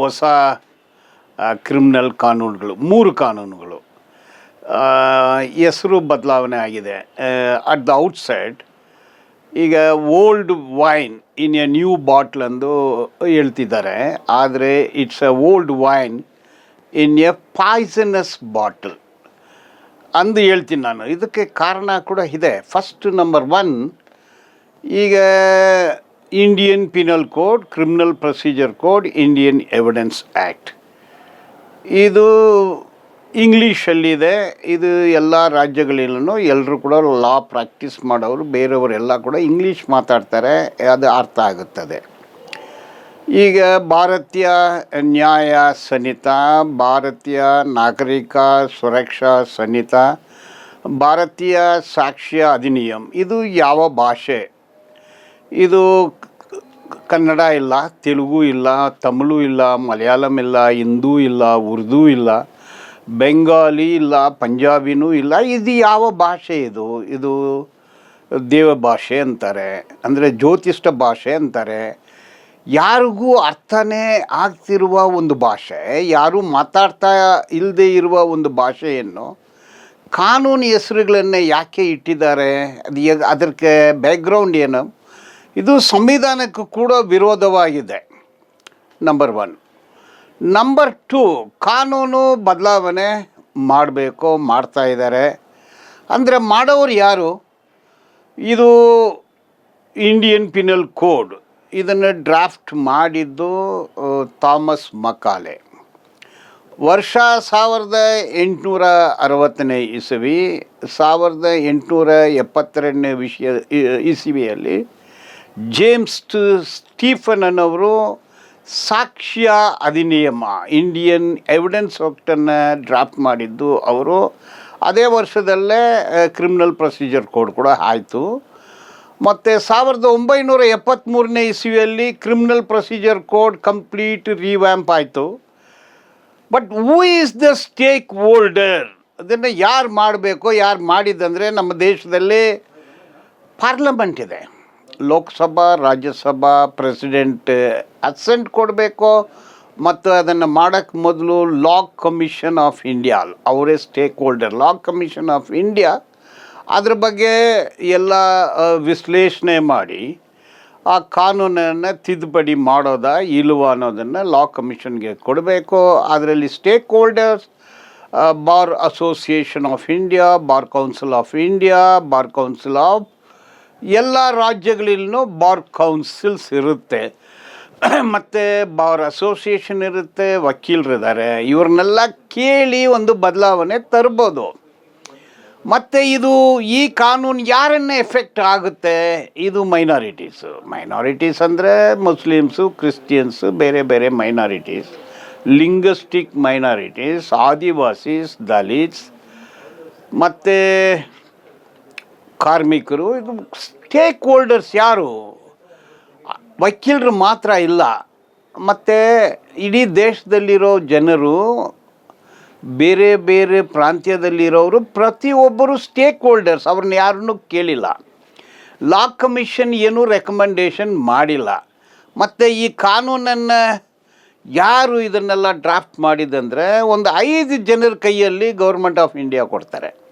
ಹೊಸ ಕ್ರಿಮಿನಲ್ ಕಾನೂನುಗಳು, ಮೂರು ಕಾನೂನುಗಳು. ಹೆಸರು ಬದಲಾವಣೆ ಆಗಿದೆ. ಅಟ್ ದ ಔಟ್ಸೈಡ್ ಈಗ old wine in a new bottle ಅಂದು ಹೇಳ್ತಿದ್ದಾರೆ. ಆದರೆ it's a old wine in a poisonous bottle ಅಂದು ಹೇಳ್ತೀನಿ ನಾನು. ಇದಕ್ಕೆ ಕಾರಣ ಕೂಡ ಇದೆ. ಫಸ್ಟ್ ನಂಬರ್ ಒನ್ ಈಗ Indian penal code criminal procedure code Indian evidence act ಇದು ಇಂಗ್ಲೀಷಲ್ಲಿದೆ. ಇದು ಎಲ್ಲ ರಾಜ್ಯಗಳಲ್ಲೂ ಎಲ್ಲರೂ ಕೂಡ ಲಾ ಪ್ರಾಕ್ಟೀಸ್ ಮಾಡೋರು ಬೇರೆಯವರೆಲ್ಲ ಕೂಡ ಇಂಗ್ಲೀಷ್ ಮಾತಾಡ್ತಾರೆ. ಅದು ಅರ್ಥ ಆಗುತ್ತದೆ. ಈಗ ಭಾರತೀಯ ನ್ಯಾಯ ಸಂಹಿತ ಭಾರತೀಯ ನಾಗರಿಕ ಸುರಕ್ಷಾ ಸಂಹಿತ ಭಾರತೀಯ ಸಾಕ್ಷ್ಯ ಅಧಿನಿಯಮ್ ಇದು ಯಾವ ಭಾಷೆ? ಇದು ಕನ್ನಡ ಇಲ್ಲ, ತೆಲುಗು ಇಲ್ಲ, ತಮಿಳು ಇಲ್ಲ, ಮಲಯಾಳಂ ಇಲ್ಲ, ಹಿಂದೂ ಇಲ್ಲ, ಉರ್ದು ಇಲ್ಲ, ಬೆಂಗಾಲಿ ಇಲ್ಲ, ಪಂಜಾಬಿನೂ ಇಲ್ಲ. ಇದು ಯಾವ ಭಾಷೆ ಇದು? ಇದು ದೇವ ಭಾಷೆ ಅಂತಾರೆ. ಅಂದರೆ ಜ್ಯೋತಿಷ್ಠ ಭಾಷೆ ಅಂತಾರೆ. ಯಾರಿಗೂ ಅರ್ಥನೇ ಆಗ್ತಿರುವ ಒಂದು ಭಾಷೆ, ಯಾರೂ ಮಾತಾಡ್ತಾ ಇಲ್ಲದೆ ಇರುವ ಒಂದು ಭಾಷೆಯನ್ನು ಕಾನೂನು ಹೆಸರುಗಳನ್ನೇ ಯಾಕೆ ಇಟ್ಟಿದ್ದಾರೆ? ಅದು ಅದಕ್ಕೆ ಬ್ಯಾಕ್ಗ್ರೌಂಡ್ ಏನು? ಇದು ಸಂವಿಧಾನಕ್ಕೂ ಕೂಡ ವಿರೋಧವಾಗಿದೆ. ನಂಬರ್ ಒನ್ ನಂಬರ್ ಟು ಕಾನೂನು ಬದಲಾವಣೆ ಮಾಡಬೇಕು, ಮಾಡ್ತಾ ಇದ್ದಾರೆ. ಅಂದರೆ ಮಾಡೋರು ಯಾರು? ಇದು ಇಂಡಿಯನ್ ಪಿನಲ್ ಕೋಡ್ ಇದನ್ನು ಡ್ರಾಫ್ಟ್ ಮಾಡಿದ್ದು ಥಾಮಸ್ ಮಕಾಲೆ. ವರ್ಷ ಸಾವಿರದ ಎಂಟುನೂರ ಅರವತ್ತನೇ ಇಸವಿ, ಸಾವಿರದ ಎಂಟುನೂರ ಎಪ್ಪತ್ತೆರಡನೇ ವಿಷಯ ಇಸವಿಯಲ್ಲಿ ಜೇಮ್ಸ್ ಟು ಸ್ಟೀಫನ್ ಅನ್ನೋರು ಸಾಕ್ಷ್ಯ ಅಧಿನಿಯಮ ಇಂಡಿಯನ್ ಎವಿಡೆನ್ಸ್ ಆಕ್ಟನ್ನು ಡ್ರಾಫ್ಟ್ ಮಾಡಿದ್ದು ಅವರು. ಅದೇ ವರ್ಷದಲ್ಲೇ ಕ್ರಿಮಿನಲ್ ಪ್ರೊಸೀಜರ್ ಕೋಡ್ ಕೂಡ ಆಯಿತು. ಮತ್ತು ಸಾವಿರದ ಒಂಬೈನೂರ ಎಪ್ಪತ್ತ್ಮೂರನೇ ಇಸ್ವಿಯಲ್ಲಿ criminal procedure code complete revamp ಆಯಿತು. But who is the stakeholder ಅದನ್ನು ಯಾರು ಮಾಡಬೇಕು, ಯಾರು ಮಾಡಿದ್ದಂದರೆ ನಮ್ಮ ದೇಶದಲ್ಲಿ ಪಾರ್ಲಮೆಂಟ್ ಇದೆ. ಲೋಕಸಭಾ, ರಾಜ್ಯಸಭಾ ಪ್ರೆಸಿಡೆಂಟ್ ಅಸೆಂಟ್ ಕೊಡಬೇಕು ಮತ್ತು ಅದನ್ನು ಮಾಡೋಕ್ಕೆ ಮೊದಲು ಲಾ ಕಮಿಷನ್ ಆಫ್ ಇಂಡಿಯಾ ಅವರೇ stakeholder law commission of India ಅದ್ರ ಬಗ್ಗೆ ಎಲ್ಲ ವಿಶ್ಲೇಷಣೆ ಮಾಡಿ, ಆ ಕಾನೂನನ್ನು ತಿದ್ದುಪಡಿ ಮಾಡೋದಾ ಇಲ್ವಾ ಅನ್ನೋದನ್ನು ಲಾ ಕಮಿಷನ್ಗೆ ಕೊಡಬೇಕು. ಅದರಲ್ಲಿ stakeholders bar association of India, bar council of India, bar council of ಎಲ್ಲ ರಾಜ್ಯಗಳಲ್ಲೂ ಬಾರ್ ಕೌನ್ಸಿಲ್ಸ್ ಇರುತ್ತೆ. ಮತ್ತು ಬಾರ್ ಅಸೋಸಿಯೇಷನ್ ಇರುತ್ತೆ, ವಕೀಲರಿದ್ದಾರೆ. ಇವ್ರನ್ನೆಲ್ಲ ಕೇಳಿ ಒಂದು ಬದಲಾವಣೆ ತರ್ಬೋದು. ಮತ್ತು ಇದು ಈ ಕಾನೂನು ಯಾರನ್ನ ಎಫೆಕ್ಟ್ ಆಗುತ್ತೆ? ಇದು ಮೈನಾರಿಟೀಸು. ಮೈನಾರಿಟೀಸ್ ಅಂದರೆ ಮುಸ್ಲಿಮ್ಸು, ಕ್ರಿಶ್ಚಿಯನ್ಸು, ಬೇರೆ ಬೇರೆ minorities. Linguistic minorities, Adivasis, Dalits, ಮತ್ತು ಕಾರ್ಮಿಕರು, ಇದು ಸ್ಟೇಕ್ ಹೋಲ್ಡರ್ಸ್ ಯಾರು? ವಕೀಲರು ಮಾತ್ರ ಇಲ್ಲ. ಮತ್ತು ಇಡೀ ದೇಶದಲ್ಲಿರೋ ಜನರು, ಬೇರೆ ಬೇರೆ ಪ್ರಾಂತ್ಯದಲ್ಲಿರೋರು ಪ್ರತಿಯೊಬ್ಬರು ಸ್ಟೇಕ್ ಹೋಲ್ಡರ್ಸ್ ಅವ್ರನ್ನ ಯಾರನ್ನು ಕೇಳಿಲ್ಲ. ಲಾ ಕಮಿಷನ್ ಏನೂ ರೆಕಮೆಂಡೇಷನ್ ಮಾಡಿಲ್ಲ. ಮತ್ತು ಈ ಕಾನೂನನ್ನು ಯಾರು ಇದನ್ನೆಲ್ಲ ಡ್ರಾಫ್ಟ್ ಮಾಡಿದಂದರೆ ಒಂದು ಐದು ಜನರ ಕೈಯಲ್ಲಿ ಗೌರ್ಮೆಂಟ್ ಆಫ್ ಇಂಡಿಯಾ ಕೊಡ್ತಾರೆ.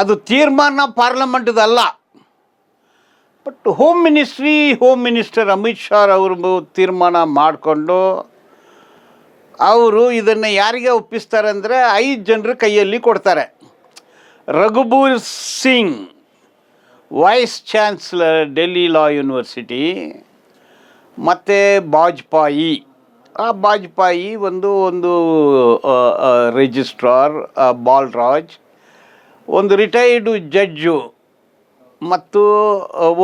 ಅದು ತೀರ್ಮಾನ ಪಾರ್ಲಮೆಂಟ್ದಲ್ಲ. But home ministry home minister Amit Shah ಅವರು ತೀರ್ಮಾನ ಮಾಡಿಕೊಂಡು, ಅವರು ಇದನ್ನು ಯಾರಿಗೆ ಒಪ್ಪಿಸ್ತಾರೆ ಅಂದರೆ ಐದು ಜನರ ಕೈಯಲ್ಲಿ ಕೊಡ್ತಾರೆ. Raghubir Singh vice chancellor Delhi law university ಮತ್ತು ಬಾಜ್ಪಾಯಿ. ಆ ಬಾಜ್ಪಾಯಿ ಒಂದು ಒಂದು ರಿಜಿಸ್ಟ್ರಾರ್ ಬಾಲ್ರಾಜ್ ಒಂದು ರಿಟೈರ್ಡು ಜಡ್ಜು ಮತ್ತು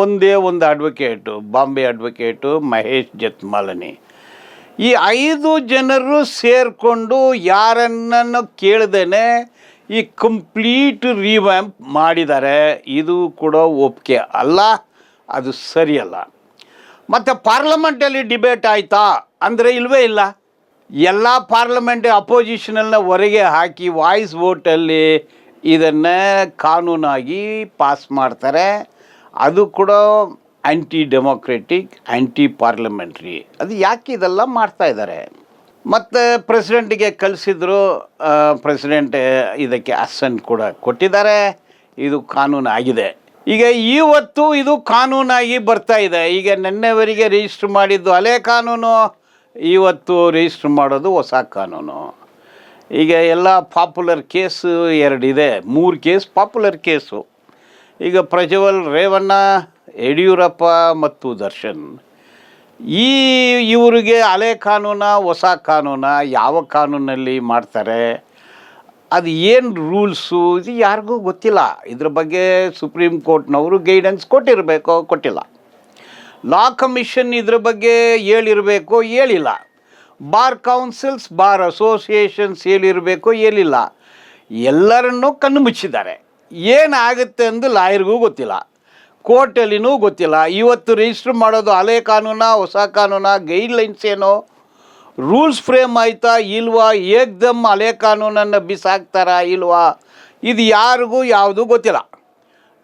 ಒಂದೇ ಒಂದು ಅಡ್ವೊಕೇಟು ಬಾಂಬೆ ಅಡ್ವೊಕೇಟು ಮಹೇಶ್ ಜತ್ಮಾಲನಿ. ಈ ಐದು ಜನರು ಸೇರಿಕೊಂಡು ಯಾರನ್ನು ಕೇಳ್ದೇ ಈ ಕಂಪ್ಲೀಟ್ ರಿವ್ಯಾಂಪ್ ಮಾಡಿದ್ದಾರೆ. ಇದು ಕೂಡ ಒಪ್ಪಿಗೆ ಅಲ್ಲ, ಅದು ಸರಿಯಲ್ಲ. ಮತ್ತು ಪಾರ್ಲಮೆಂಟಲ್ಲಿ ಡಿಬೇಟ್ ಆಯಿತಾ? ಅಂದರೆ ಇಲ್ಲವೇ ಇಲ್ಲ. ಎಲ್ಲ ಪಾರ್ಲಮೆಂಟ್ ಅಪೋಸಿಷನಲ್ನ ಹೊರಗೆ ಹಾಕಿ ವಾಯ್ಸ್ ವೋಟಲ್ಲಿ ಇದನ್ನು ಕಾನೂನಾಗಿ ಪಾಸ್ ಮಾಡ್ತಾರೆ. ಅದು ಕೂಡ ಆ್ಯಂಟಿ ಡೆಮೋಕ್ರೆಟಿಕ್ ಆ್ಯಂಟಿ ಪಾರ್ಲಿಮೆಂಟ್ರಿ ಅದು ಯಾಕೆ ಇದೆಲ್ಲ ಮಾಡ್ತಾ ಇದ್ದಾರೆ? ಮತ್ತು ಪ್ರೆಸಿಡೆಂಟಿಗೆ ಕಳಿಸಿದ್ರು ಪ್ರೆಸಿಡೆಂಟ್ ಇದಕ್ಕೆ ಅಸೆಂಟ್ ಕೂಡ ಕೊಟ್ಟಿದ್ದಾರೆ. ಇದು ಕಾನೂನು ಆಗಿದೆ. ಈಗ ಇವತ್ತು ಇದು ಕಾನೂನಾಗಿ ಬರ್ತಾ ಇದೆ. ಈಗ ನಿನ್ನೆವರೆಗೆ ರಿಜಿಸ್ಟ್ರ್ ಮಾಡಿದ್ದು ಹಳೆ ಕಾನೂನು ಇವತ್ತು ರಿಜಿಸ್ಟ್ರ್ ಮಾಡೋದು ಹೊಸ ಕಾನೂನು. ಈಗ ಎಲ್ಲ ಪಾಪ್ಯುಲರ್ ಕೇಸು ಎರಡಿದೆ. ಮೂರು ಕೇಸ್ ಪಾಪ್ಯುಲರ್ ಕೇಸು ಈಗ ಪ್ರಜ್ವಲ್, ರೇವಣ್ಣ, ಯಡಿಯೂರಪ್ಪ ಮತ್ತು ದರ್ಶನ್. ಈ ಇವರಿಗೆ ಹಳೆ ಕಾನೂನ, ಹೊಸ ಕಾನೂನ ಯಾವ ಕಾನೂನಲ್ಲಿ ಮಾಡ್ತಾರೆ? ಅದು ಏನು ರೂಲ್ಸು ಇದು ಯಾರಿಗೂ ಗೊತ್ತಿಲ್ಲ. ಇದ್ರ ಬಗ್ಗೆ ಸುಪ್ರೀಂ ಕೋರ್ಟ್ನವರು ಗೈಡೆನ್ಸ್ ಕೊಟ್ಟಿರಬೇಕೋ, ಕೊಟ್ಟಿಲ್ಲ. ಲಾ ಕಮಿಷನ್ ಇದ್ರ ಬಗ್ಗೆ ಹೇಳಿರಬೇಕು, ಹೇಳಿಲ್ಲ. ಬಾರ್ ಕೌನ್ಸಿಲ್ಸ್, ಬಾರ್ ಅಸೋಸಿಯೇಷನ್ಸ್ ಏನಿರಬೇಕು ಏನಿಲ್ಲ, ಎಲ್ಲರನ್ನೂ ಕಣ್ಣು ಮುಚ್ಚಿದ್ದಾರೆ. ಏನಾಗುತ್ತೆ ಎಂದು ಲಾಯರ್ಗೂ ಗೊತ್ತಿಲ್ಲ. ಕೋರ್ಟಲ್ಲಿನೂ ಗೊತ್ತಿಲ್ಲ. ಇವತ್ತು ರಿಜಿಸ್ಟರ್ ಮಾಡೋದು ಹಳೆ ಕಾನೂನ, ಹೊಸ ಕಾನೂನ ಗೈಡ್ಲೈನ್ಸ್ ಏನೋ? ರೂಲ್ಸ್ ಫ್ರೇಮ್ ಆಯ್ತಾ ಇಲ್ವಾ? ಏಕ್ದಮ್ ಹಳೆ ಕಾನೂನನ್ನು ಬಿಸಾಕ್ತಾರಾ ಇಲ್ವಾ? ಇದು ಯಾರಿಗೂ ಯಾವುದೂ ಗೊತ್ತಿಲ್ಲ.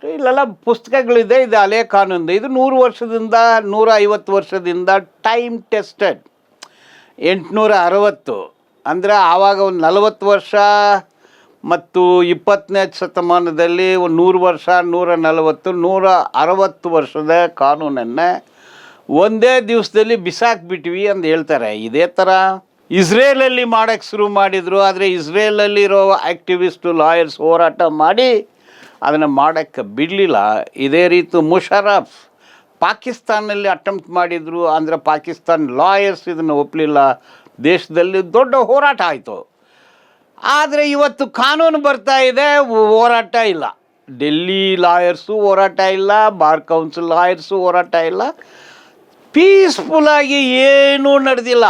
ಇಲ್ಲೆಲ್ಲ ಪುಸ್ತಕಗಳಿದೆ, ಇದು ಹಳೆ ಕಾನೂನು ಇದು ನೂರು ವರ್ಷದಿಂದ, ನೂರ ಐವತ್ತು ವರ್ಷದಿಂದ ಟೈಮ್ ಟೆಸ್ಟೆಡ್ ಎಂಟುನೂರ ಅರವತ್ತು ಅಂದರೆ ಆವಾಗ ಒಂದು ನಲವತ್ತು ವರ್ಷ ಮತ್ತು ಇಪ್ಪತ್ತನೇ ಶತಮಾನದಲ್ಲಿ ಒಂದು ನೂರು ವರ್ಷ ನೂರ ನಲವತ್ತು ನೂರ ಅರವತ್ತು ವರ್ಷದ ಕಾನೂನನ್ನು ಒಂದೇ ದಿವಸದಲ್ಲಿ ಬಿಸಾಕ್ಬಿಟ್ವಿ ಅಂತ ಹೇಳ್ತಾರೆ. ಇದೇ ಥರ ಇಸ್ರೇಲಲ್ಲಿ ಮಾಡೋಕ್ಕೆ ಶುರು ಮಾಡಿದರು. ಆದರೆ ಇಸ್ರೇಲಲ್ಲಿರೋ ಆ್ಯಕ್ಟಿವಿಸ್ಟು ಲಾಯರ್ಸ್ ಹೋರಾಟ ಮಾಡಿ ಅದನ್ನು ಮಾಡೋಕ್ಕೆ ಬಿಡಲಿಲ್ಲ. ಇದೇ ರೀತಿ ಮುಷರಫ್ ಪಾಕಿಸ್ತಾನಲ್ಲಿ ಅಟೆಂಪ್ಟ್ ಮಾಡಿದರು, ಅಂದರೆ ಪಾಕಿಸ್ತಾನ್ ಲಾಯರ್ಸ್ ಇದನ್ನು ಒಪ್ಪಲಿಲ್ಲ ದೇಶದಲ್ಲಿ ದೊಡ್ಡ ಹೋರಾಟ ಆಯಿತು. ಆದರೆ ಇವತ್ತು ಕಾನೂನು ಬರ್ತಾ ಇದೆ, ಹೋರಾಟ ಇಲ್ಲ. ಡೆಲ್ಲಿ ಲಾಯರ್ಸು ಹೋರಾಟ ಇಲ್ಲ, ಬಾರ್ ಕೌನ್ಸಿಲ್ ಲಾಯರ್ಸು ಹೋರಾಟ ಇಲ್ಲ. ಪೀಸ್ಫುಲ್ಲಾಗಿ ಏನೂ ನಡೆದಿಲ್ಲ.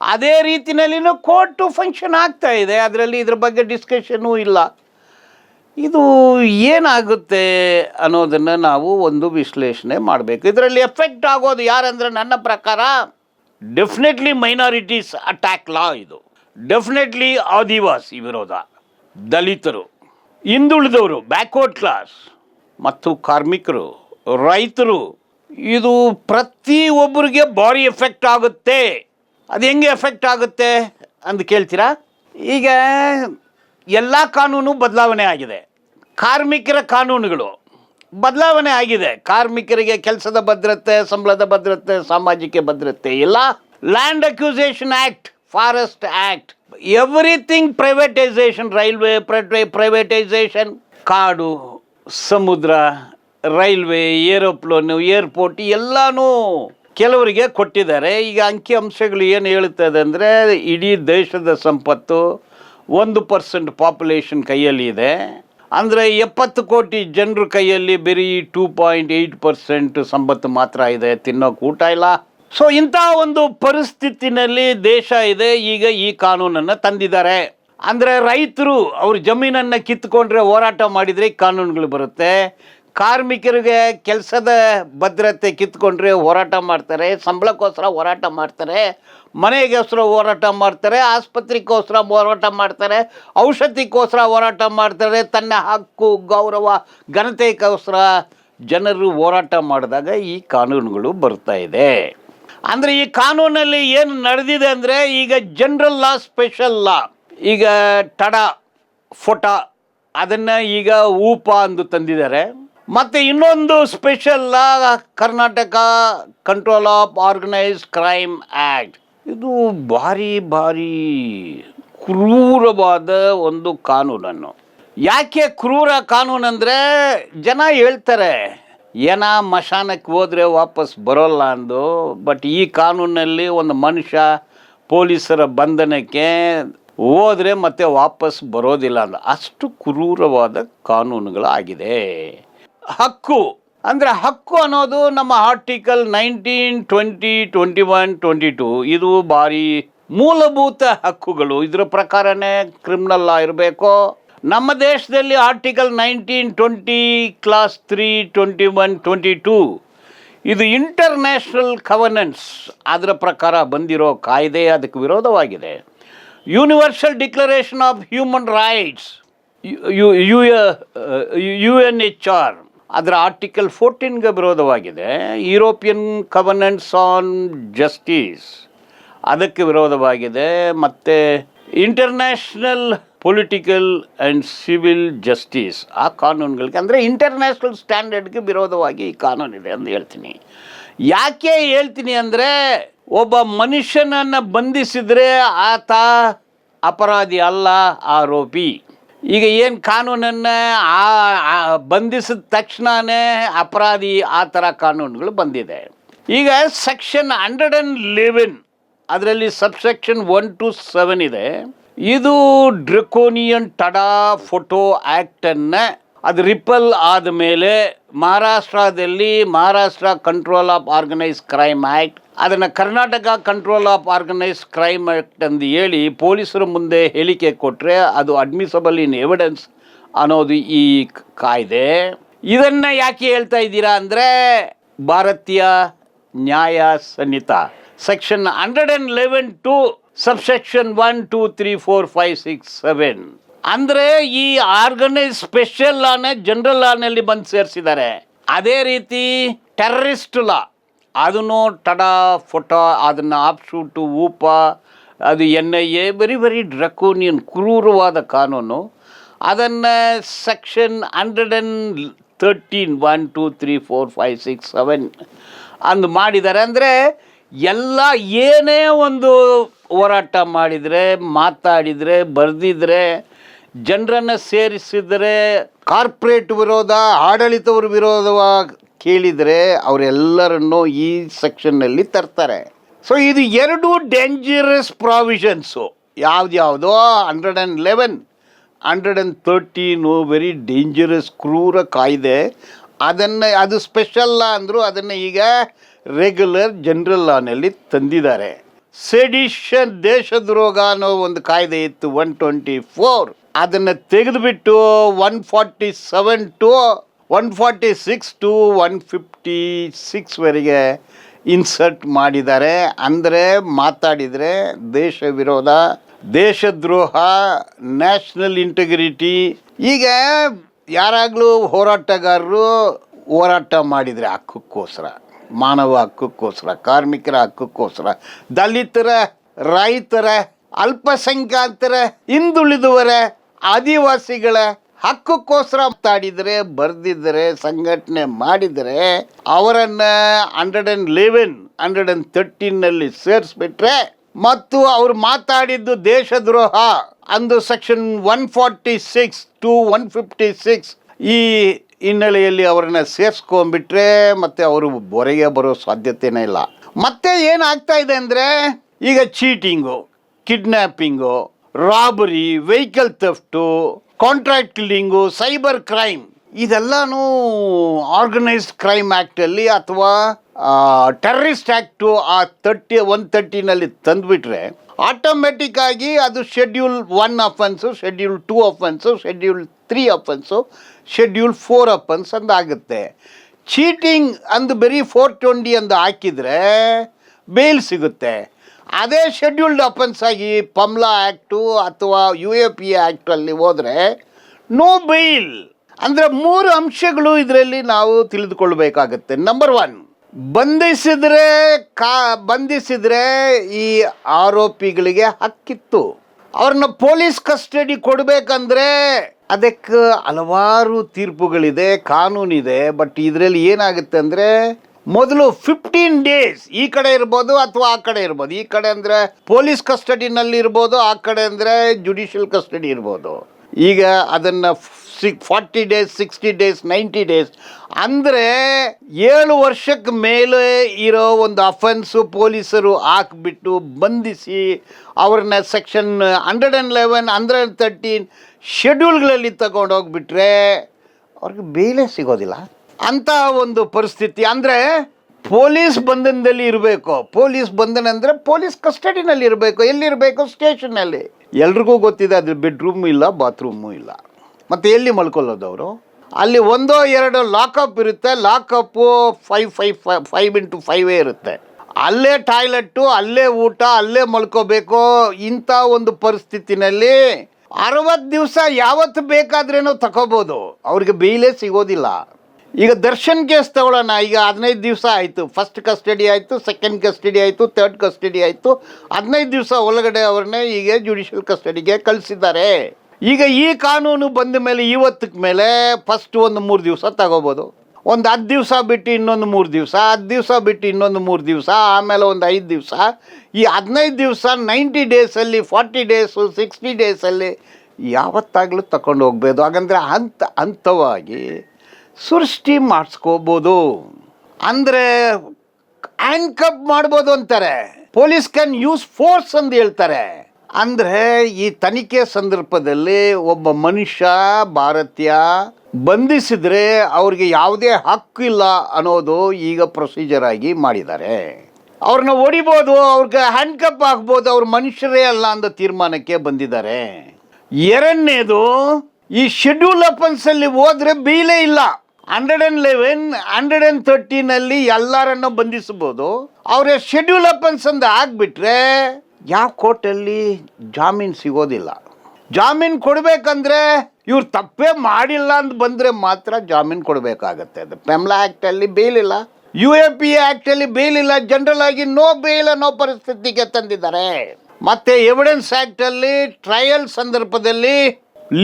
ಅದೇ ರೀತಿಯಲ್ಲಿನೂ ಕೋರ್ಟು ಫಂಕ್ಷನ್ ಆಗ್ತಾ ಇದೆ. ಅದರಲ್ಲಿ ಇದ್ರ ಬಗ್ಗೆ ಡಿಸ್ಕಷನ್ನೂ ಇಲ್ಲ. ಇದು ಏನಾಗುತ್ತೆ ಅನ್ನೋದನ್ನು ನಾವು ಒಂದು ವಿಶ್ಲೇಷಣೆ ಮಾಡಬೇಕು. ಇದರಲ್ಲಿ ಎಫೆಕ್ಟ್ ಆಗೋದು ಯಾರಂದ್ರೆ ನನ್ನ ಪ್ರಕಾರ ಡೆಫಿನೆಟ್ಲಿ ಮೈನಾರಿಟೀಸ್ ಅಟ್ಯಾಕ್ ಲಾ ಇದು. ಡೆಫಿನೆಟ್ಲಿ ಆದಿವಾಸಿ ವಿರೋಧ, ದಲಿತರು, ಹಿಂದುಳಿದವರು, ಬ್ಯಾಕ್ವರ್ಡ್ ಕ್ಲಾಸ್ ಮತ್ತು ಕಾರ್ಮಿಕರು, ರೈತರು, ಇದು ಪ್ರತಿ ಒಬ್ಬರಿಗೆ ಭಾರಿ ಎಫೆಕ್ಟ್ ಆಗುತ್ತೆ. ಅದು ಹೆಂಗೆ ಎಫೆಕ್ಟ್ ಆಗುತ್ತೆ ಅಂತ ಕೇಳ್ತೀರಾ? ಈಗ ಎಲ್ಲ ಕಾನೂನು ಬದಲಾವಣೆ ಆಗಿದೆ. ಕಾರ್ಮಿಕರ ಕಾನೂನುಗಳು. ಬದಲಾವಣೆ ಆಗಿದೆ. ಕಾರ್ಮಿಕರಿಗೆ ಕೆಲಸದ ಭದ್ರತೆ, ಸಂಬಳದ ಭದ್ರತೆ, ಸಾಮಾಜಿಕ ಭದ್ರತೆ ಇಲ್ಲ. Land acquisition act forest act everything privatisation railway privatisation ಕಾಡು, ಸಮುದ್ರ, ರೈಲ್ವೆ, ಏರೋಪ್ಲೋನು ಏರ್ಪೋರ್ಟ್ ಎಲ್ಲನೂ ಕೆಲವರಿಗೆ ಕೊಟ್ಟಿದ್ದಾರೆ. ಈಗ ಅಂಕಿ ಅಂಶಗಳು ಏನು ಹೇಳುತ್ತದೆ ಅಂದರೆ, ಇಡೀ ದೇಶದ ಸಂಪತ್ತು ಒಂದು ಪರ್ಸೆಂಟ್ ಪಾಪ್ಯುಲೇಷನ್ ಕೈಯಲ್ಲಿ ಇದೆ ಅಂದರೆ ಎಪ್ಪತ್ತು ಕೋಟಿ ಜನರ ಕೈಯಲ್ಲಿ ಬರೀ ಟೂ ಪಾಯಿಂಟ್ ಏಯ್ಟ್ ಪರ್ಸೆಂಟ್ ಸಂಪತ್ತು ಮಾತ್ರ ಇದೆ, ತಿನ್ನೋಕೆ ಊಟ ಇಲ್ಲ. ಸೊ ಇಂಥ ಒಂದು ಪರಿಸ್ಥಿತಿನಲ್ಲಿ ದೇಶ ಇದೆ, ಈಗ ಈ ಕಾನೂನನ್ನು ತಂದಿದ್ದಾರೆ. ಅಂದರೆ ರೈತರು ಅವ್ರ ಜಮೀನನ್ನು ಕಿತ್ಕೊಂಡ್ರೆ ಹೋರಾಟ ಮಾಡಿದರೆ ಕಾನೂನುಗಳು ಬರುತ್ತೆ. ಕಾರ್ಮಿಕರಿಗೆ ಕೆಲಸದ ಭದ್ರತೆ ಕಿತ್ಕೊಂಡ್ರೆ ಹೋರಾಟ ಮಾಡ್ತಾರೆ, ಸಂಬಳಕ್ಕೋಸ್ಕರ ಹೋರಾಟ ಮಾಡ್ತಾರೆ. ಮನೆಗೋಸ್ಕರ ಹೋರಾಟ ಮಾಡ್ತಾರೆ, ಆಸ್ಪತ್ರೆಗೋಸ್ಕರ ಹೋರಾಟ ಮಾಡ್ತಾರೆ, ಔಷಧಿಗೋಸ್ಕರ ಹೋರಾಟ ಮಾಡ್ತಾರೆ. ತನ್ನ ಹಕ್ಕು, ಗೌರವ, ಘನತೆಗೋಸ್ಕರ ಜನರು ಹೋರಾಟ ಮಾಡಿದಾಗ ಈ ಕಾನೂನುಗಳು ಬರ್ತಾ ಇದೆ. ಅಂದರೆ ಈ ಕಾನೂನಲ್ಲಿ ಏನು ನಡೆದಿದೆ ಅಂದರೆ ಈಗ ಜನರಲ್ ಲಾ ಸ್ಪೆಷಲ್ ಲಾ ಈಗ ಟಡ ಫೋಟ, ಅದನ್ನು ಈಗ ಊಪ ಅಂದು ತಂದಿದ್ದಾರೆ. ಮತ್ತು ಇನ್ನೊಂದು special Karnataka control of organised crime act ಇದು ಭಾರಿ ಭಾರಿ ಕ್ರೂರವಾದ ಒಂದು ಕಾನೂನನ್ನು ಯಾಕೆ ಕ್ರೂರ ಕಾನೂನು ಅಂದರೆ ಜನ ಹೇಳ್ತಾರೆ, ಏನ ಮಶಾನಕ್ಕೆ ಹೋದರೆ ವಾಪಸ್ ಬರೋಲ್ಲ ಅಂದು, ಬಟ್ ಈ ಕಾನೂನಲ್ಲಿ ಒಂದು ಮನುಷ್ಯ ಪೊಲೀಸರ ಬಂಧನಕ್ಕೆ ಹೋದರೆ ಮತ್ತೆ ವಾಪಸ್ ಬರೋದಿಲ್ಲ ಅಂದ. ಅಷ್ಟು ಕ್ರೂರವಾದ ಕಾನೂನುಗಳಾಗಿದೆ. ಹಕ್ಕು ಅಂದರೆ ಹಕ್ಕು ಅನ್ನೋದು ನಮ್ಮ article nineteen twenty twenty one twenty two ಇದು ಭಾರಿ ಮೂಲಭೂತ ಹಕ್ಕುಗಳು. ಇದರ ಪ್ರಕಾರನೇ ಕ್ರಿಮಿನಲ್ ಲಾ ಇರಬೇಕು ನಮ್ಮ ದೇಶದಲ್ಲಿ article nineteen twenty clause three twenty one twenty two ಇದು ಇಂಟರ್ನ್ಯಾಷನಲ್ ಕವರ್ನೆನ್ಸ್ ಅದರ ಪ್ರಕಾರ ಬಂದಿರೋ ಕಾಯ್ದೆ ಅದಕ್ಕೆ ವಿರೋಧವಾಗಿದೆ. Universal declaration of human rights U U U N H R ಅದರ ಆರ್ಟಿಕಲ್ ಫೋರ್ಟೀನ್ಗೆ ವಿರೋಧವಾಗಿದೆ. ಯುರೋಪಿಯನ್ ಕವನೆಂಟ್ಸ್ ಆನ್ ಜಸ್ಟಿಸ್ ಅದಕ್ಕೆ ವಿರೋಧವಾಗಿದೆ. ಮತ್ತು international political and civil justice ಆ ಕಾನೂನುಗಳಿಗೆ, ಅಂದರೆ ಇಂಟರ್ನ್ಯಾಷನಲ್ ಸ್ಟ್ಯಾಂಡರ್ಡ್ಗೆ ವಿರೋಧವಾಗಿ ಈ ಕಾನೂನಿದೆ ಅಂತ ಹೇಳ್ತೀನಿ. ಯಾಕೆ ಹೇಳ್ತೀನಿ ಅಂದರೆ, ಒಬ್ಬ ಮನುಷ್ಯನನ್ನು ಬಂಧಿಸಿದರೆ ಆತ ಅಪರಾಧಿ ಅಲ್ಲ, ಆರೋಪಿ. ಈಗ ಏನು ಕಾನೂನನ್ನು ಬಂಧಿಸಿದ ತಕ್ಷಣವೇ ಅಪರಾಧಿ ಆ ಥರ ಕಾನೂನುಗಳು ಬಂದಿದೆ. ಈಗ ಸೆಕ್ಷನ್ ಹಂಡ್ರೆಡ್ ಆ್ಯಂಡ್ ಲೆವೆನ್ ಅದರಲ್ಲಿ ಸಬ್ಸೆಕ್ಷನ್ ಒನ್ ಟು ಸೆವೆನ್ ಇದೆ. ಇದು ಡ್ರಕೋನಿಯನ್ ಟಡಾ ಫೋಟೋ ಆ್ಯಕ್ಟನ್ನು ಅದು ರಿಪಲ್ ಆದಮೇಲೆ ಮಹಾರಾಷ್ಟ್ರದಲ್ಲಿ Maharashtra control of organise crime act ಅದನ್ನು Karnataka control of organise crime act ಎಂದು ಹೇಳಿ ಪೊಲೀಸರ ಮುಂದೆ ಹೇಳಿಕೆ ಕೊಟ್ಟರೆ ಅದು ಅಡ್ಮಿಸಬಲ್ ಇನ್ ಎವಿಡೆನ್ಸ್ ಅನ್ನೋದು ಈ ಕಾಯ್ದೆ. ಇದನ್ನು ಯಾಕೆ ಹೇಳ್ತಾ ಇದ್ದೀರಾ ಅಂದರೆ Bharatiya Nyaya Sanhita section hundred and eleven two subsection one two three four five six seven ಅಂದರೆ ಈ ಆರ್ಗನೈಸ್ ಸ್ಪೆಷಲ್ ಲಾನೇ ಜನರಲ್ ಲಾನಲ್ಲಿ ಬಂದು ಸೇರಿಸಿದ್ದಾರೆ. ಅದೇ ರೀತಿ ಟೆರರಿಸ್ಟ್ ಲಾ, ಅದನ್ನು ಟಡಾ ಫೋಟೋ, ಅದನ್ನು ಆಪ್ಶೂಟು ಊಪ, ಅದು N I A very very draconian ಕ್ರೂರವಾದ ಕಾನೂನು. ಅದನ್ನು section hundred and thirteen one two three four five six seven ಅಂದು ಮಾಡಿದ್ದಾರೆ. ಅಂದರೆ ಎಲ್ಲ ಏನೇ ಒಂದು ಹೋರಾಟ ಮಾಡಿದರೆ, ಮಾತಾಡಿದರೆ, ಬರೆದಿದ್ರೆ ಜನರನ್ನು ಸೇರಿಸಿದರೆ ಕಾರ್ಪೊರೇಟ್ ವಿರೋಧ, ಆಡಳಿತವ್ರ ವಿರೋಧವಾಗಿ ಕೇಳಿದರೆ ಅವರೆಲ್ಲರನ್ನು ಈ ಸೆಕ್ಷನ್ನಲ್ಲಿ ತರ್ತಾರೆ. ಸೊ ಇದು ಎರಡು dangerous provisions ಯಾವ್ದ್ಯಾವುದೋ hundred and eleven hundred and thirteen very dangerous ಕ್ರೂರ ಕಾಯ್ದೆ. ಅದನ್ನು, ಅದು ಸ್ಪೆಷಲ್ ಲಾ ಅಂದರು ಅದನ್ನು ಈಗ ರೆಗ್ಯುಲರ್ ಜನರಲ್ ಲಾನಲ್ಲಿ ತಂದಿದ್ದಾರೆ. ಸೆಡಿಷನ್ ದೇಶದ್ರೋಹ ಅನ್ನೋ ಒಂದು ಕಾಯ್ದೆ ಇತ್ತು ಒನ್ ಟ್ವೆಂಟಿ ಫೋರ್ ಅದನ್ನು ತೆಗೆದುಬಿಟ್ಟು one forty seven to one forty six to one fifty ಸಿಕ್ಸ್ವರೆಗೆ insert ಮಾಡಿದ್ದಾರೆ ಅಂದರೆ ಮಾತಾಡಿದರೆ ದೇಶ ವಿರೋಧ ದೇಶದ್ರೋಹ ನ್ಯಾಷನಲ್ ಇಂಟಿಗ್ರಿಟಿ ಈಗ ಯಾರಾಗಲೂ ಹೋರಾಟಗಾರರು ಹೋರಾಟ ಮಾಡಿದರೆ ಹಕ್ಕಕ್ಕೋಸ್ಕರ ಮಾನವ ಹಕ್ಕಕ್ಕೋಸ್ಕರ, ಕಾರ್ಮಿಕರ ಹಕ್ಕಕ್ಕೋಸ್ಕರ, ದಲಿತರ, ರೈತರ, ಅಲ್ಪಸಂಖ್ಯಾತರ, ಹಿಂದುಳಿದವರ, ಆದಿವಾಸಿಗಳ ಹಕ್ಕಕ್ಕೋಸ್ಕರ ಮಾತಾಡಿದರೆ ಬರೆದಿದ್ದರೆ ಸಂಘಟನೆ ಮಾಡಿದರೆ ಅವರನ್ನು hundred and eleven hundred and ತರ್ಟೀನಲ್ಲಿ ಸೇರಿಸ್ಬಿಟ್ರೆ ಮತ್ತು ಅವ್ರು ಮಾತಾಡಿದ್ದು ದೇಶದ್ರೋಹ ಅಂದು section one forty six to one fifty six ಈ ಹಿನ್ನೆಲೆಯಲ್ಲಿ ಅವರನ್ನ ಸೇರಿಸ್ಕೊಂಡ್ಬಿಟ್ರೆ ಮತ್ತೆ ಅವರು ಬೊರೆಗೆ ಬರೋ ಸಾಧ್ಯತೆನೇ ಇಲ್ಲ. ಮತ್ತೆ ಏನಾಗ್ತಾ ಇದೆ ಅಂದರೆ ಈಗ cheating kidnapping robbery vehicle theft contract killing cyber crime ಇದೆಲ್ಲನೂ ಆರ್ಗನೈಸ್ಡ್ ಕ್ರೈಮ್ ಆ್ಯಕ್ಟಲ್ಲಿ ಅಥವಾ ಟೆರರಿಸ್ಟ್ ಆ್ಯಕ್ಟು ಆ ತರ್ಟಿ ಒನ್ ತರ್ಟಿನಲ್ಲಿ ತಂದುಬಿಟ್ರೆ ಆಟೋಮೆಟಿಕ್ಕಾಗಿ ಅದು schedule one offence schedule two offence schedule three offence schedule four offence ಅಂತ ಆಗುತ್ತೆ ಚೀಟಿಂಗ್ ಅಂದು ಬರೀ ಫೋರ್ ಟ್ವೆಂಟಿ ಅಂದು ಹಾಕಿದರೆ ಬೇಲ್ ಸಿಗುತ್ತೆ. ಅದೇ ಶೆಡ್ಯೂಲ್ಡ್ ಅಪನ್ಸ್ ಆಗಿ ಪಮ್ಲಾ ಆ್ಯಕ್ಟು ಅಥವಾ ಯು ಎ ಪಿ ಆ್ಯಕ್ಟಲ್ಲಿ ಹೋದರೆ ನೋ ಬೇಲ್ ಅಂದರೆ ಮೂರು ಅಂಶಗಳು ಇದರಲ್ಲಿ ನಾವು ತಿಳಿದುಕೊಳ್ಬೇಕಾಗುತ್ತೆ. ನಂಬರ್ ಒನ್ ಬಂಧಿಸಿದರೆ ಕಾ, ಬಂಧಿಸಿದರೆ ಈ ಆರೋಪಿಗಳಿಗೆ ಹಕ್ಕಿತ್ತು. ಅವ್ರನ್ನ ಪೊಲೀಸ್ ಕಸ್ಟಡಿ ಕೊಡಬೇಕಂದ್ರೆ ಅದಕ್ಕೆ ಹಲವಾರು ತೀರ್ಪುಗಳಿದೆ, ಕಾನೂನಿದೆ ಬಟ್ ಇದರಲ್ಲಿ ಏನಾಗುತ್ತೆ ಅಂದರೆ ಮೊದಲು ಫಿಫ್ಟೀನ್ ಡೇಸ್ ಈ ಕಡೆ ಇರ್ಬೋದು ಅಥವಾ ಆ ಕಡೆ ಇರ್ಬೋದು. ಈ ಕಡೆ ಅಂದರೆ ಪೊಲೀಸ್ ಕಸ್ಟಡಿನಲ್ಲಿ ಇರ್ಬೋದು, ಆ ಕಡೆ ಅಂದರೆ ಜುಡಿಷಿಯಲ್ ಕಸ್ಟಡಿ ಇರ್ಬೋದು. ಈಗ ಅದನ್ನು six forty days sixty days ninety days ಅಂದರೆ ಏಳು ವರ್ಷಕ್ಕೆ ಮೇಲೆ ಇರೋ ಒಂದು ಅಫೆನ್ಸು ಪೊಲೀಸರು ಹಾಕ್ಬಿಟ್ಟು ಬಂಧಿಸಿ ಅವ್ರನ್ನ section hundred and eleven hundred thirteen ಶೆಡ್ಯೂಲ್ಗಳಲ್ಲಿ ತಗೊಂಡೋಗ್ಬಿಟ್ರೆ ಅವ್ರಿಗೆ ಬೇಲೆ ಸಿಗೋದಿಲ್ಲ. ಅಂತ ಒಂದು ಪರಿಸ್ಥಿತಿ ಅಂದರೆ ಪೊಲೀಸ್ ಬಂಧನದಲ್ಲಿ ಇರಬೇಕು. ಪೊಲೀಸ್ ಬಂಧನ ಅಂದರೆ ಪೊಲೀಸ್ ಕಸ್ಟಡಿನಲ್ಲಿ ಇರಬೇಕು. ಎಲ್ಲಿರಬೇಕು? ಸ್ಟೇಷನಲ್ಲಿ ಎಲ್ರಿಗೂ ಗೊತ್ತಿದೆ ಅದ್ರ ಬೆಡ್ರೂಮು ಇಲ್ಲ, ಬಾತ್ರೂಮು ಇಲ್ಲ. ಮತ್ತು ಎಲ್ಲಿ ಮಲ್ಕೊಳ್ಳೋದು ಅವರು? ಅಲ್ಲಿ ಒಂದೋ ಎರಡು ಲಾಕಪ್ ಇರುತ್ತೆ. Lockup five five five into ಫೈವೇ ಇರುತ್ತೆ. ಅಲ್ಲೇ ಟಾಯ್ಲೆಟ್ಟು, ಅಲ್ಲೇ ಊಟ, ಅಲ್ಲೇ ಮಲ್ಕೋಬೇಕು. ಇಂಥ ಒಂದು ಪರಿಸ್ಥಿತಿನಲ್ಲಿ ಅರವತ್ತು ದಿವಸ ಯಾವತ್ತು ಬೇಕಾದ್ರೇನೋ ತಗೋಬೋದು. ಅವ್ರಿಗೆ ಬೇಯ್ಲೇ ಸಿಗೋದಿಲ್ಲ. ಈಗ ದರ್ಶನ್ ಕೇಸ್ ತಗೊಳ್ಳೋಣ. ಈಗ ಹದಿನೈದು ದಿವಸ ಆಯಿತು. ಫಸ್ಟ್ ಕಸ್ಟಡಿ ಆಯಿತು ಸೆಕೆಂಡ್ ಕಸ್ಟಡಿ ಆಯಿತು ತರ್ಡ್ ಕಸ್ಟಡಿ ಆಯಿತು. ಹದಿನೈದು ದಿವಸ ಒಳಗಡೆ ಅವ್ರನ್ನೇ ಈಗ ಜುಡಿಷಿಯಲ್ ಕಸ್ಟಡಿಗೆ ಕಳಿಸಿದ್ದಾರೆ. ಈಗ ಈ ಕಾನೂನು ಬಂದ ಮೇಲೆ ಇವತ್ತಕ್ಕೆ ಮೇಲೆ ಫಸ್ಟ್ ಒಂದು ಮೂರು ದಿವಸ ತಗೋಬೋದು. ಒಂದು ಹತ್ತು ದಿವಸ ಬಿಟ್ಟು ಇನ್ನೊಂದು ಮೂರು ದಿವಸ ಹತ್ತು ದಿವಸ ಬಿಟ್ಟು ಇನ್ನೊಂದು ಮೂರು ದಿವಸ, ಆಮೇಲೆ ಒಂದು ಐದು ದಿವಸ. ಈ ಹದಿನೈದು ದಿವಸ ನೈಂಟಿ ಡೇಸಲ್ಲಿ ಫಾರ್ಟಿ ಡೇಸು, ಸಿಕ್ಸ್ಟಿ ಡೇಸಲ್ಲಿ ಯಾವತ್ತಾಗಲೂ ತಗೊಂಡು ಹೋಗ್ಬೋದು. ಹಾಗಂದ್ರೆ ಹಂತ ಹಂತವಾಗಿ ಸೃಷ್ಟಿ ಮಾಡಿಸ್ಕೋಬೋದು. ಅಂದರೆ ಹ್ಯಾಂಡ್ಕಪ್ ಮಾಡ್ಬೋದು ಅಂತಾರೆ. ಪೊಲೀಸ್ ಕ್ಯಾನ್ ಯೂಸ್ ಫೋರ್ಸ್ ಅಂತ ಹೇಳ್ತಾರೆ. ಅಂದರೆ ಈ ತನಿಖೆ ಸಂದರ್ಭದಲ್ಲಿ ಒಬ್ಬ ಮನುಷ್ಯ, ಭಾರತೀಯ ಬಂಧಿಸಿದ್ರೆ ಅವ್ರಿಗೆ ಯಾವುದೇ ಹಕ್ಕು ಇಲ್ಲ ಅನ್ನೋದು ಈಗ ಪ್ರೊಸೀಜರ್ ಆಗಿ ಮಾಡಿದ್ದಾರೆ. ಅವ್ರನ್ನ ಹೊಡಿಬೋದು, ಅವ್ರಿಗೆ ಹ್ಯಾಂಡ್ಕಪ್ ಹಾಕ್ಬೋದು, ಅವ್ರ ಮನುಷ್ಯರೇ ಅಲ್ಲ ಅಂತ ತೀರ್ಮಾನಕ್ಕೆ ಬಂದಿದ್ದಾರೆ. ಎರಡನೇದು, ಈ ಶೆಡ್ಯೂಲ್ ಅಪನ್ಸಲ್ಲಿ ಹೋದ್ರೆ ಬೀಲೇ ಇಲ್ಲ. Hundred and eleven hundred and ತರ್ಟೀನಲ್ಲಿ ಎಲ್ಲರನ್ನು ಬಂಧಿಸಬಹುದು. ಅವರ ಶೆಡ್ಯೂಲ್ ಅಪನ್ಸ್ ಅಂತ ಆಗ್ಬಿಟ್ರೆ ಯಾವ ಕೋರ್ಟಲ್ಲಿ ಜಾಮೀನು ಸಿಗೋದಿಲ್ಲ. ಜಾಮೀನು ಕೊಡಬೇಕಂದ್ರೆ ಇವ್ರು ತಪ್ಪೇ ಮಾಡಿಲ್ಲ ಅಂತ ಬಂದರೆ ಮಾತ್ರ ಜಾಮೀನು ಕೊಡಬೇಕಾಗತ್ತೆ ಅದು. ಪೆಮ್ಲಾ ಆ್ಯಕ್ಟಲ್ಲಿ ಬೇಲಿಲ್ಲ. ಯು ಎ ಪಿ ಆ್ಯಕ್ಟಲ್ಲಿ ಬೇಲಿಲ್ಲ. ಜನರಲ್ ಆಗಿ ನೋ ಬೇಲ್ ಅನ್ನೋ ಪರಿಸ್ಥಿತಿಗೆ ತಂದಿದ್ದಾರೆ. ಮತ್ತೆ ಎವಿಡೆನ್ಸ್ ಆ್ಯಕ್ಟಲ್ಲಿ ಟ್ರಯಲ್ ಸಂದರ್ಭದಲ್ಲಿ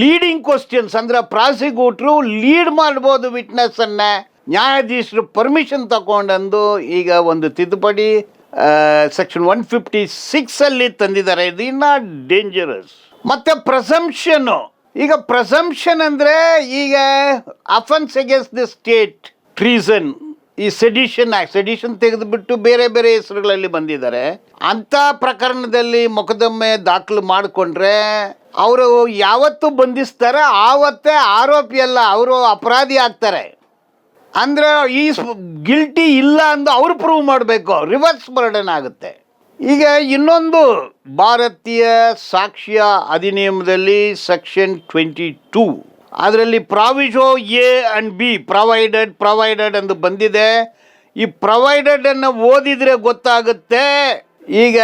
ಲೀಡಿಂಗ್ ಕ್ವಶನ್ಸ್ ಅಂದ್ರೆ ಪ್ರಾಸಿಕ್ಯೂಟ್ರು ಲೀಡ್ ಮಾಡ್ಬೋದು ವಿಟ್ನೆಸ್ಸನ್ನು ನ್ಯಾಯಾಧೀಶರು ಪರ್ಮಿಷನ್ ತಗೊಂಡಂದು ಈಗ ಒಂದು ತಿದ್ದುಪಡಿ ಸೆಕ್ಷನ್ ಒನ್ ಫಿಫ್ಟಿ ಸಿಕ್ಸಲ್ಲಿ ತಂದಿದ್ದಾರೆ. ಇದು ಇನ್ನ ಡೇಂಜರಸ್ ಮತ್ತೆ ಪ್ರಸಂಪ್ಷನ್ನು ಈಗ ಪ್ರಸಂಪ್ಷನ್ ಅಂದರೆ ಈಗ offence against the state treason ಈ ಸೆಡಿಷನ್ ಆ್ಯಕ್ಟ್ ಸೆಡಿಷನ್ ತೆಗೆದುಬಿಟ್ಟು ಬೇರೆ ಬೇರೆ ಹೆಸರುಗಳಲ್ಲಿ ಬಂದಿದ್ದಾರೆ. ಅಂಥ ಪ್ರಕರಣದಲ್ಲಿ ಮೊಕದ್ದಮೆ ದಾಖಲು ಮಾಡಿಕೊಂಡ್ರೆ ಅವರು ಯಾವತ್ತು ಬಂಧಿಸ್ತಾರೆ ಆವತ್ತೇ ಆರೋಪಿ ಅಲ್ಲ, ಅವರು ಅಪರಾಧಿ ಆಗ್ತಾರೆ. ಅಂದ್ರೆ ಈ ಗಿಲ್ಟಿ ಇಲ್ಲ ಅಂದು ಅವ್ರು ಪ್ರೂವ್ ಮಾಡಬೇಕು ರಿವರ್ಸ್ ಬರ್ಡನ್ ಆಗುತ್ತೆ. ಈಗ ಇನ್ನೊಂದು ಭಾರತೀಯ ಸಾಕ್ಷ್ಯ ಅಧಿನಿಯಮದಲ್ಲಿ ಸೆಕ್ಷನ್ ಟ್ವೆಂಟಿ ಟೂ. ಅದರಲ್ಲಿ proviso A and B, provided provided ಎಂದು ಬಂದಿದೆ. ಈ ಪ್ರೊವೈಡೆಡ್ ಅನ್ನು ಓದಿದ್ರೆ ಗೊತ್ತಾಗುತ್ತೆ. ಈಗ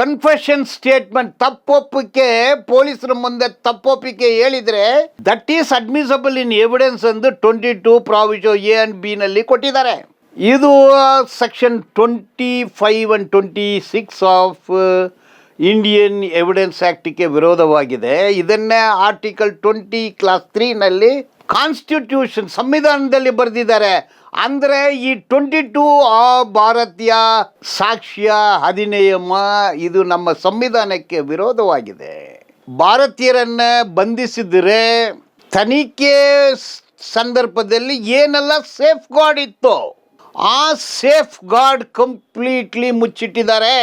ಕನ್ಫೆಷನ್ ಸ್ಟೇಟ್ಮೆಂಟ್ ತಪ್ಪೊಪ್ಪಿಗೆ ಪೊಲೀಸರ ಮುಂದೆ ತಪ್ಪೊಪ್ಪಿಗೆ ಹೇಳಿದರೆ that is admissible in evidence ಎಂದು twenty two proviso A and ಬಿನಲ್ಲಿ ಕೊಟ್ಟಿದ್ದಾರೆ. ಇದು section twenty five and twenty six of Indian evidence ಆ್ಯಕ್ಟಿಗೆ ವಿರೋಧವಾಗಿದೆ. ಇದನ್ನೇ ಆರ್ಟಿಕಲ್ ಟ್ವೆಂಟಿ ಕ್ಲಾಸ್ ತ್ರೀನಲ್ಲಿ ಕಾನ್ಸ್ಟಿಟ್ಯೂಷನ್ ಸಂವಿಧಾನದಲ್ಲಿ ಬರೆದಿದ್ದಾರೆ. ಅಂದರೆ ಈ ಟ್ವೆಂಟಿ ಟೂ ಆ ಭಾರತೀಯ ಸಾಕ್ಷ್ಯ ಅಧಿನಿಯಮ ಇದು ನಮ್ಮ ಸಂವಿಧಾನಕ್ಕೆ ವಿರೋಧವಾಗಿದೆ. ಭಾರತೀಯರನ್ನು ಬಂಧಿಸಿದರೆ ತನಿಖೆ ಸಂದರ್ಭದಲ್ಲಿ ಏನೆಲ್ಲ ಸೇಫ್ ಗಾರ್ಡ್ ಇತ್ತು ಆ safeguard completely ಮುಚ್ಚಿಟ್ಟಿದ್ದಾರೆ.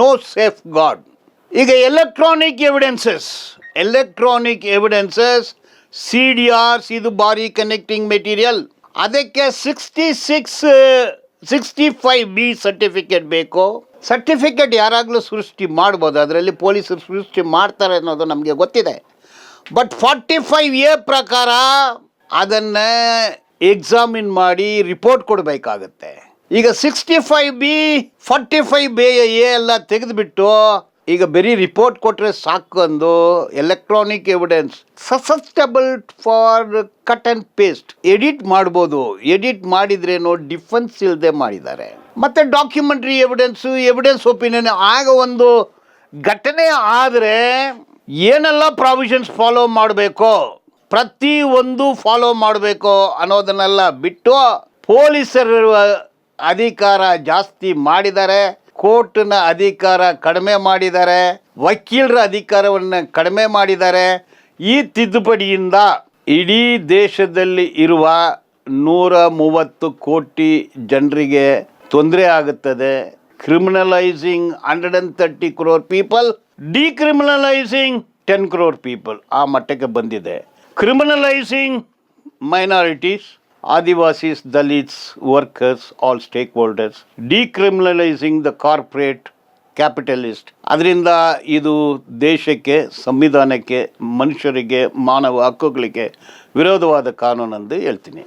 No safeguard. ಈಗ electronic evidences electronic evidences, C D Rs, ಇದು ಬಾರಿ ಕನೆಕ್ಟಿಂಗ್ ಮೆಟೀರಿಯಲ್ ಅದಕ್ಕೆ sixty six sixty five B certificate ಬೇಕು. ಸರ್ಟಿಫಿಕೇಟ್ ಯಾರಾಗಲೂ ಸೃಷ್ಟಿ ಮಾಡ್ಬೋದು, ಅದರಲ್ಲಿ ಪೊಲೀಸರು ಸೃಷ್ಟಿ ಮಾಡ್ತಾರೆ ಅನ್ನೋದು ನಮಗೆ ಗೊತ್ತಿದೆ. ಬಟ್ ಫಾರ್ಟಿ ಫೈವ್ ಎ ಪ್ರಕಾರ ಅದನ್ನು ಎಕ್ಸಾಮಿನ್ ಮಾಡಿ ರಿಪೋರ್ಟ್ ಕೊಡಬೇಕಾಗತ್ತೆ. ಈಗ sixty five B forty five B A ಎಲ್ಲ ತೆಗೆದುಬಿಟ್ಟು, ಈಗ ಬರೀ ರಿಪೋರ್ಟ್ ಕೊಟ್ಟರೆ ಸಾಕು ಅಂದು electronic evidence susceptible for cut and paste edit ಮಾಡ್ಬೋದು. ಎಡಿಟ್ ಮಾಡಿದ್ರೇನೋ ಡಿಫೆನ್ಸ್ ಇಲ್ಲದೆ ಮಾಡಿದ್ದಾರೆ. ಮತ್ತು ಡಾಕ್ಯುಮೆಂಟ್ರಿ ಎವಿಡೆನ್ಸು ಎವಿಡೆನ್ಸ್ ಒಪಿನಿಯನ್ ಆಗ ಒಂದು ಘಟನೆ ಆದರೆ ಏನೆಲ್ಲ ಪ್ರಾವಿಷನ್ಸ್ ಫಾಲೋ ಮಾಡಬೇಕು? ಪ್ರತಿ ಒಂದು ಫಾಲೋ ಮಾಡಬೇಕು ಅನ್ನೋದನ್ನೆಲ್ಲ ಬಿಟ್ಟು ಪೊಲೀಸರ ಅಧಿಕಾರ ಜಾಸ್ತಿ ಮಾಡಿದ್ದಾರೆ ಕೋರ್ಟ್ನ ಅಧಿಕಾರ ಕಡಿಮೆ ಮಾಡಿದ್ದಾರೆ ವಕೀಲರ ಅಧಿಕಾರವನ್ನು ಕಡಿಮೆ ಮಾಡಿದ್ದಾರೆ ಈ ತಿದ್ದುಪಡಿಯಿಂದ ಇಡೀ ದೇಶದಲ್ಲಿ ಇರುವ ನೂರ ಮೂವತ್ತು ಕೋಟಿ ಜನರಿಗೆ ತೊಂದರೆ ಆಗುತ್ತದೆ. Criminalising hundred and thirty crore people decriminalising ten crore people ಆ ಮಟ್ಟಕ್ಕೆ ಬಂದಿದೆ. Criminalising minorities Adivasis Dalits workers all stakeholders decriminalising the corporate capitalist ಅದರಿಂದ ಇದು ದೇಶಕ್ಕೆ, ಸಂವಿಧಾನಕ್ಕೆ, ಮನುಷ್ಯರಿಗೆ, ಮಾನವ ಹಕ್ಕುಗಳಿಗೆ ವಿರೋಧವಾದ ಕಾನೂನು ಎಂದು ಹೇಳ್ತೀನಿ.